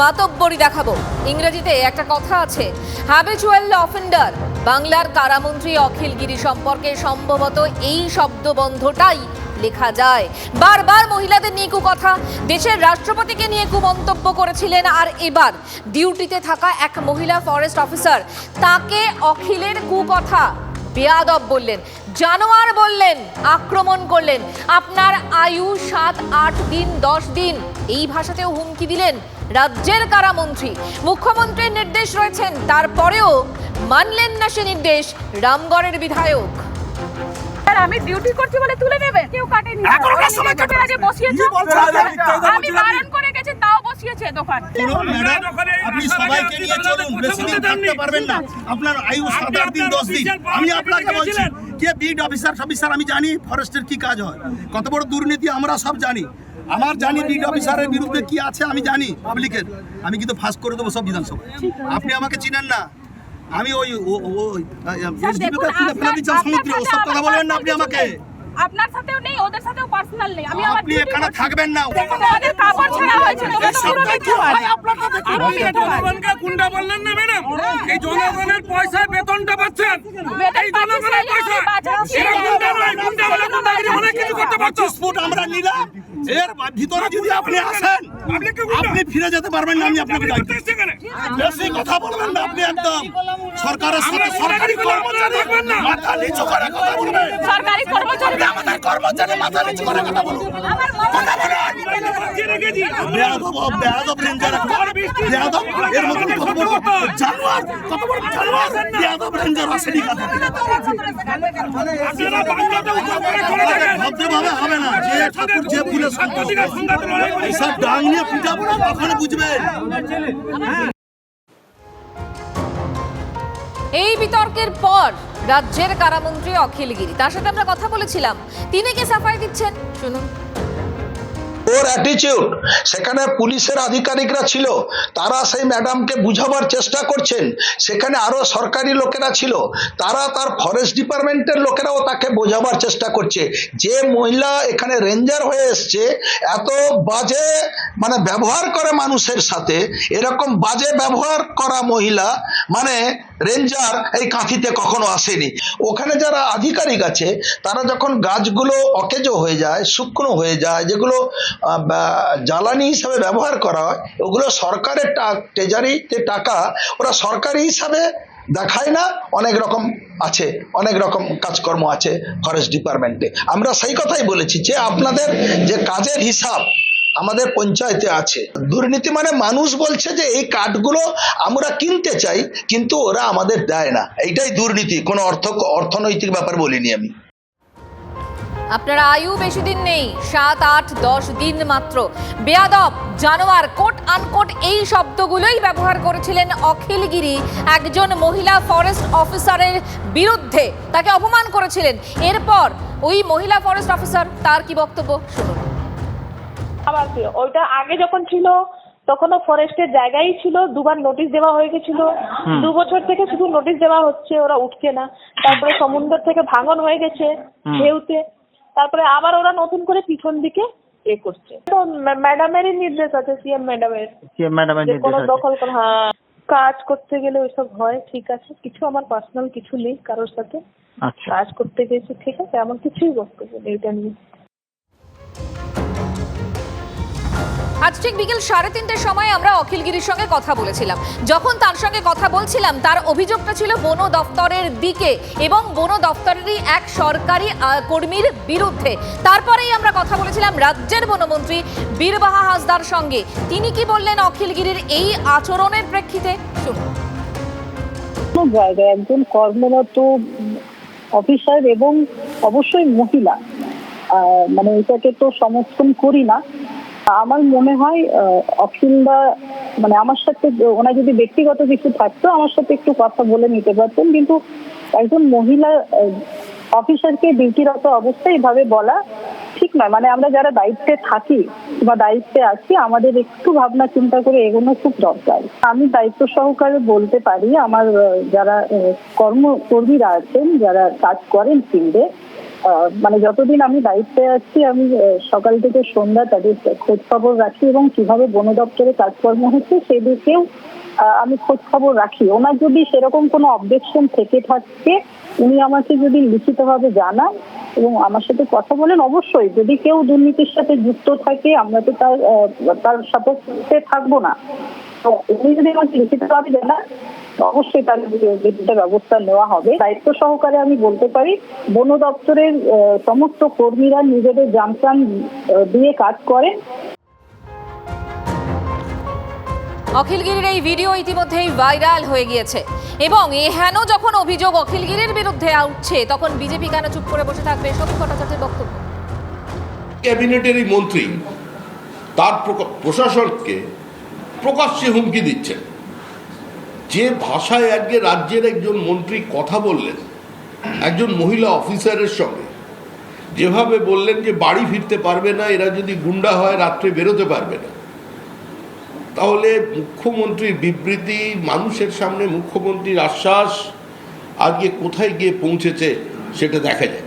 মাতব্বরি দেখাবো। ইংরেজিতে একটা কথা আছে হ্যাবিচুয়াল অফেন্ডার বাংলার কারামন্ত্রী অখিল গিরি সম্পর্কে সম্ভবত এই শব্দবন্ধটাই লেখা যায়। বারবার মহিলাদের নিয়ে কথা দেশের রাষ্ট্রপতিকে নিয়ে কুমন্তব্য করেছিলেন, আর এবার ডিউটিতে থাকা এক মহিলা ফরেস্ট অফিসার, তাকে অখিলের কুকথা বেয়াদব বললেন, জানোয়ার বললেন, আক্রমণ করলেন, আপনার আয়ু সাত, আট দিন, দশ দিন। এই ভাষাতেও হুমকি দিলেন রাজ্যের কারামন্ত্রী। মুখ্যমন্ত্রীর নির্দেশ রয়েছেন তারপরেও মানলেন না সে নির্দেশ রামগড়ের বিধায়ক। আমি ডিউটি করছি বলে তুলে নেবে? কেউ কাটেনি। কাটবে। আগে বসিয়েছে? আমি বারণ করে গেছি তাও বসিয়েছে দোকান। আপনি সবাইকে নিয়ে চলুন বেশি দিন থাকতে পারবেন না। আপনার আয়ু সাত আট দিন দশ দিন। আমি আপনাকে বলছি কে বিড অফিসার অফিসার আমি জানি ফরেস্টের কি কাজ হয় কত বড় দুর্নীতি আমরা সব জানি। আমার জানি বিড অফিসারের বিরুদ্ধে কি আছে আমি জানি পাবলিকের আমি কিন্তু ফাঁস করে দেবো সব বিধানসভা। আপনি আমাকে চিনেন না। আমি ওই সমুদ্রে ওসব কথা বলবেন না আপনি আমাকে। আপনার সাথেও নেই ওদের সাথেও পার্সোনাল নেই। আমি আমার আপনি এখানে থাকবেন না। কাপড় ছাড়া। আপনারটা দেখুন। জনগণকে গুন্ডা বললেন না ম্যাডাম? এই জনগণের পয়সায় বেতনটা পাচ্ছেন এই জনগণের পয়সা এরা গুন্ডা নয় গুন্ডা হলে গুন্ডাগিরি অনেক কিছু করতে ফুট আমরা নিলাম। এর ভিতরে যদি আপনি আসেন আপনি? ফিরে যেতে পারবেন না আমি আপনাকে। বেশি কথা বলবেন না আপনি একদম। সরকারের সাথে সরকারি কর্মচারী। থাকবেন না। মাথা নিচু করে কথা বলবেন। সরকারি কর্মচারী। আমাদের কর্মচারী মাথা নিচু করে কথা বলুন। কথা বলুন। বেয়াদব বেয়াদব রেঞ্জার বেয়াদব এর মতন কত বড় জানোয়ার কত বড় জানোয়ার। বেয়াদব রেঞ্জার আসেনি কথা আপনারা বাংলাতে উত্তর করে চলে হবে না। যে ঠাকুর যে সঙ্গে এই বিতর্কের পর রাজ্যের কারামন্ত্রী অখিল গিরি তার সাথে আমরা কথা বলেছিলাম। তিনি কে সাফাই দিচ্ছেন, শুনুন। ওর অ্যাটিচিউড সেখানে পুলিশের আধিকারিকরা ছিল। তারা সেই ম্যাডামকে বুঝাবার চেষ্টা করছেন। সেখানে আরও সরকারি লোকেরা ছিল। তারা তার ফরেস্ট ডিপার্টমেন্টের লোকেরাও তাকে বোঝাবার চেষ্টা করছে। যে মহিলা এখানে রেঞ্জার হয়ে এসছে, এত বাজে মানে ব্যবহার করে মানুষের সাথে, এরকম বাজে ব্যবহার করা মহিলা মানে রেঞ্জার এই কাঁথিতে কখনো আসেনি। ওখানে যারা আধিকারিক আছে, তারা যখন গাছগুলো অকেজো হয়ে যায়, শুকনো হয়ে যায়, যেগুলো জ্বালানি হিসাবে ব্যবহার করা হয়, ওগুলো সরকারের ট্রেজারিতে টাকা ওরা সরকারি হিসাবে দেখায় না, অনেক রকম আছে, অনেক রকম কাজকর্ম আছে ফরেস্ট ডিপার্টমেন্টে আমরা সেই কথাই বলেছি যে আপনাদের যে কাজের হিসাব আমাদের পঞ্চায়েতে আছে। দুর্নীতি মানে মানুষ বলছে যে এই কাঠগুলো আমরা কিনতে চাই, কিন্তু ওরা আমাদের দেয় না। এইটাই দুর্নীতি, কোনো অর্থ অর্থনৈতিক ব্যাপার বলিনি আমি। আপনার আয়ু বেশি দিন নেই সাত আট দশ দিন মাত্র। বেয়াদব জানোয়ার কোট আনকোট এই শব্দগুলোই ব্যবহার করেছিলেন অখিল গিরি একজন মহিলা ফরেস্ট অফিসারের বিরুদ্ধে। তাকে অপমান করেছিলেন। এরপর ওই মহিলা ফরেস্ট অফিসার তার কি বক্তব্য? শুনুন। আবার কি ওইটা আগে যখন ছিল তখনও ফরেস্টের জায়গায় ছিল দুবার নোটিশ দেওয়া হয়ে গেছিল। দু বছর থেকে শুধু নোটিশ দেওয়া হচ্ছে ওরা উঠছে না। তারপরে সমুদ্র থেকে ভাঙন হয়ে গেছে ঢেউতে। তারপরে আবার ওরা নতুন করে পিছন দিকে এ করছে। তো ম্যা- ম্যাডামেরই নির্দেশ আছে সিএম ম্যাডামের সিএম ম্যাডামের কোনো নির্দেশ আছে। দখল করা হ্যাঁ। কাজ করতে গেলে ওইসব হয় ঠিক আছে। কিছু আমার পার্সোনাল কিছু নেই কারোর সাথে। আচ্ছা। কাজ করতে গেছি ঠিক আছে। এমন কিছুই বক্তব্য নেই এটা নিয়ে। আজ ঠিক বিকেল সাড়ে তিনটের সময় আমরা অখিলগিরির সঙ্গে কথা বলেছিলাম। যখন তার সঙ্গে কথা বলছিলাম, তার অভিযোগটা ছিল বন দফতরের দিকে এবং বন দফতরেরই এক সরকারি কর্মীর বিরুদ্ধে। তারপরেই আমরা কথা বলেছিলাম রাজ্যের বনমন্ত্রী বীরবাহা হাসদার সঙ্গে। তিনি কি বললেন অখিলগিরির এই আচরণের প্রেক্ষিতে? একজন কর্মরত অফিসার এবং অবশ্যই মহিলা। মানে এটাকে তো সমর্থন করি না। আমার মনে হয় অখিলদা মানে আমার সাথে, ওনার যদি ব্যক্তিগত কিছু থাকতো, আমার সাথে একটু কথা বলে নিতে পারতেন। কিন্তু একজন মহিলা অফিসারকে ডিউটিরত অবস্থায় এভাবে বলা ঠিক নয়। মানে আমরা যারা দায়িত্বে থাকি বা দায়িত্বে আছি, আমাদের একটু ভাবনা চিন্তা করে এগোনো খুব দরকার। আমি দায়িত্ব সহকারে বলতে পারি, আমার যারা কর্মকর্মীরা আছেন, যারা কাজ করেন ফিল্ডে মানে যতদিন আমি দায়িত্বে আছি, আমি সকাল থেকে সন্ধ্যা তাদের খোঁজ খবর রাখি এবং কীভাবে বন দপ্তরে কাজকর্ম হচ্ছে সেদিকেও আমি খোঁজ খবর রাখি। ওনার যদি সেরকম কোনো অবজেকশন থেকে থাকে, উনি আমাকে যদি লিখিতভাবে জানান এবং আমার সাথে কথা বলেন, অবশ্যই। যদি কেউ দুর্নীতির সাথে যুক্ত থাকে, আমরা তো তার তার সাপোর্টে থাকব না। তো উনি যদি আমাকে লিখিতভাবে জানান অবশ্যই তার বিরুদ্ধে ব্যবস্থা নেওয়া হবে। দায়িত্ব সহকারে আমি বলতে পারি বন দপ্তরের সমস্ত কর্মীরা নিজেদের আহ, দিয়ে কাজ করেন অখিলগিরির এই ভিডিও ইতিমধ্যেই ভাইরাল হয়ে গিয়েছে। এবং এহেন যখন অভিযোগ অখিলগিরির বিরুদ্ধে উঠছে তখন বিজেপি কেন চুপ করে বসে থাকবে? সত্যি ভট্টাচার্যের বক্তব্য। ক্যাবিনেটের এই মন্ত্রী তার প্রশাসনকে প্রকাশ্যে হুমকি দিচ্ছেন। যে ভাষায় আজকে রাজ্যের একজন মন্ত্রী কথা বললেন, একজন মহিলা অফিসারের সঙ্গে, যেভাবে বললেন যে বাড়ি ফিরতে পারবে না, এরা যদি গুন্ডা হয়, রাত্রে বেরোতে পারবে না। তাহলে মুখ্যমন্ত্রীর বিবৃতি, মানুষের সামনে মুখ্যমন্ত্রীর আশ্বাস, আজকে কোথায় গিয়ে পৌঁছেছে, সেটা দেখা যাচ্ছে